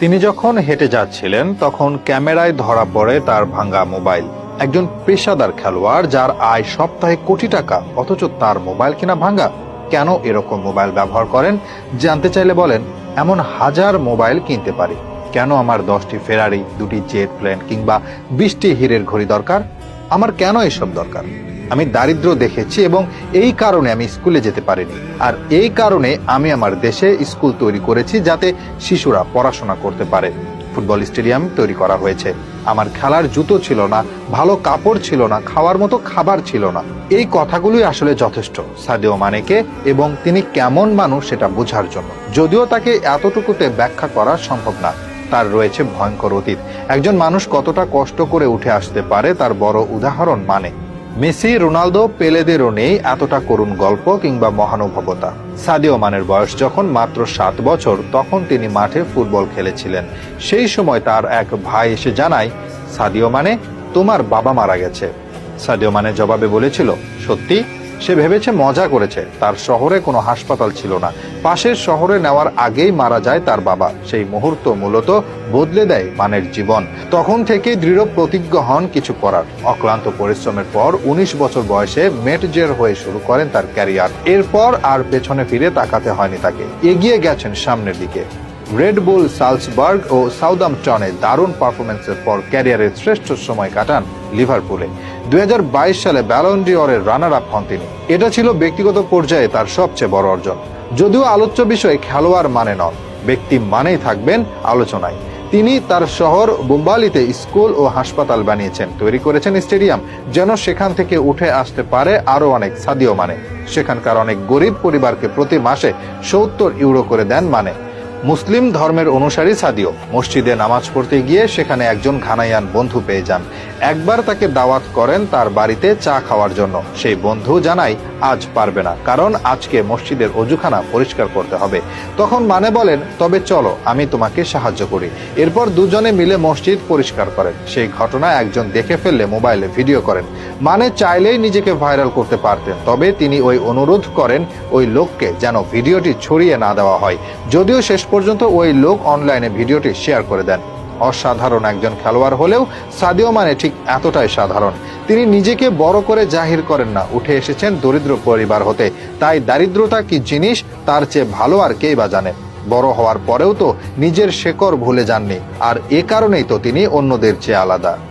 তিনি যখন হেঁটে যাচ্ছিলেন, তখন ক্যামেরায় ধরা পড়ে তার ভাঙা মোবাইল। একজন পেশাদার খেলোয়াড় যার আয় সপ্তাহে কোটি টাকা, অথচ তার মোবাইল কিনা ভাঙা কেন এরকম মোবাইল ব্যবহার করেন? জানতে চাইলে বলেন, এমন হাজার মোবাইল কিনতে পারি। কেন আমার দশটি ফেরারি দুটি জেট প্লেন কিংবা বিশটি হীরের ঘড়ি দরকার? আমার কেন এসব দরকার? আমি দারিদ্র দেখেছি এবং এই কারণে আমি স্কুলে যেতে পারিনি। আর এই কারণে আমি আমার দেশে স্কুল তৈরি করেছি যাতে শিশুরা পড়াশোনা করতে পারে। ফুটবল স্টেডিয়াম তৈরি করা হয়েছে। আমার খেলার জুতো ছিল না, ভালো কাপড় ছিল না, খাওয়ার মতো খাবার ছিল না। এই কথাগুলোই আসলে যথেষ্ট সাদেও মানেকে এবং তিনি কেমন মানুষ সেটা বোঝার জন্য। যদিও তাকে এতটুকুতে ব্যাখ্যা করা সম্ভব না, তার রয়েছে ভয়ঙ্কর অতীত। একজন মানুষ কতটা কষ্ট করে উঠে আসতে পারে তার বড় উদাহরণ মানে। মেসি, রোনালদো পেলেদেরও নেই এতটা করুণ গল্প কিংবা মহানুভবতা। সাদিও মানের বয়স যখন মাত্র সাত বছর, তখন তিনি মাঠে ফুটবল খেলেছিলেন। সেই সময় তার এক ভাই এসে জানায়, সাদিও মানে তোমার বাবা মারা গেছে। সাদিও মানে জবাবে বলেছিল, সত্যি? সে ভেবেছে মজা করেছে। তার শহরে কোনো হাসপাতাল ছিল না। পাশের শহরে নেওয়ার আগেই মারা যায় তার বাবা। সেই মুহূর্ত মূলত বদলে দেয় মানের জীবন। তখন থেকে দৃঢ় প্রতিজ্ঞ হন কিছু করার। অক্লান্ত পরিশ্রমের পর ১৯ বছর বয়সে মেটজের হয়ে শুরু করেন তার ক্যারিয়ার। এরপর আর পেছনে ফিরে তাকাতে হয়নি তাকে। এগিয়ে গেছেন সামনের দিকে। রেডবুল সালসবার্গ ও সাউদাম্পটনে দারুণ পারফরমেন্সের পর ক্যারিয়ারের শ্রেষ্ঠ সময় কাটান লিভারপুলে। দু হাজার বাইশ সালে ব্যালন্ডিওরের রানার আপ হন তিনি। এটা ছিল ব্যক্তিগত পর্যায়ে তার সবচেয়ে বড় অর্জন। যদিও আলোচ্য বিষয়ে খেলোয়াড় মানে নন, ব্যক্তি মানেই থাকবেন আলোচনায়। তিনি তার শহর বোম্বালিতে স্কুল ও হাসপাতাল বানিয়েছেন, তৈরি করেছেন স্টেডিয়াম, যেন সেখান থেকে উঠে আসতে পারে আরও অনেক সাদিও মানে। সেখানকার অনেক গরিব পরিবারকে প্রতি মাসে সত্তর ইউরো করে দেন মানে। মুসলিম ধর্মের অনুসারী সাদিও। মসজিদে নামাজ পড়তে গিয়ে সেখানে একজন ঘানাইয়ান বন্ধু পেয়ে যান। একবার তাকে দাওয়াত করেন তার বাড়িতে চা খাওয়ার জন্য। সেই বন্ধু জানাই আজ পারবে না, কারণ আজকে মসজিদের অজুখানা পরিষ্কার করতে হবে। তখন মানে বলেন, তবে চলো, আমি তোমাকে সাহায্য করি। এরপর দুজনে মিলে মসজিদ পরিষ্কার করেন। সেই ঘটনা একজন দেখে ফেললে মোবাইলে ভিডিও করেন। মানে চাইলেই নিজেকে ভাইরাল করতে পারতেন, তবে তিনি ওই অনুরোধ করেন, ওই লোককে যেন ভিডিওটি ছড়িয়ে না দেওয়া হয়। যদিও শেষ পর্যন্ত ওই লোক অনলাইনে ভিডিওটি শেয়ার করে দেন। অসাধারণ একজন খেলোয়াড় হলেও সাদিও মানে ঠিক এতটাই সাধারণ। তিনি নিজেকে বড় করে জাহির করেন না, উঠে এসেছেন দরিদ্র পরিবার হতে। তাই দারিদ্রতা কি জিনিস, তার চেয়ে ভালো আর কেই বা জানে। বড় হওয়ার পরেও তো নিজের শেকড় ভুলে যাননি, আর এ কারণেই তো তিনি অন্যদের চেয়ে আলাদা।